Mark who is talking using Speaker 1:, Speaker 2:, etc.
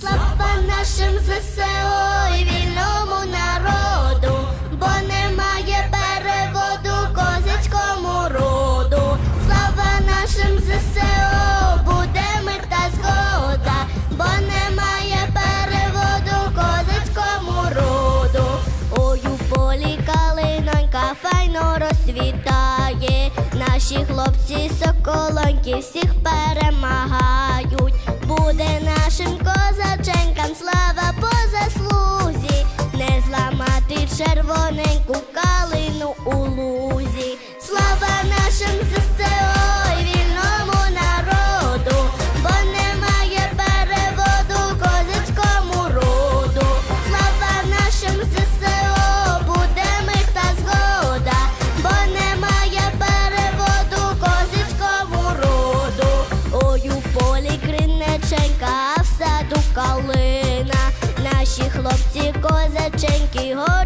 Speaker 1: Слава нашим ЗСО і вільному народу, бо немає переводу козацькому роду. Слава нашим ЗСО, буде мир та згода, бо немає переводу козацькому роду. Ой, у полі калинонька файно розцвітає. Наші хлопці соколоньки всіх перемагають. Буде нашим козаченькам червоненьку калину у лузі. Слава нашим ЗСО вільному народу, бо немає переводу козацькому роду. Слава нашим ЗСО, буде мир та згода, бо немає переводу козацькому роду. Ой, у полі криниченька, а в калина. Наші хлопці козаченьки горді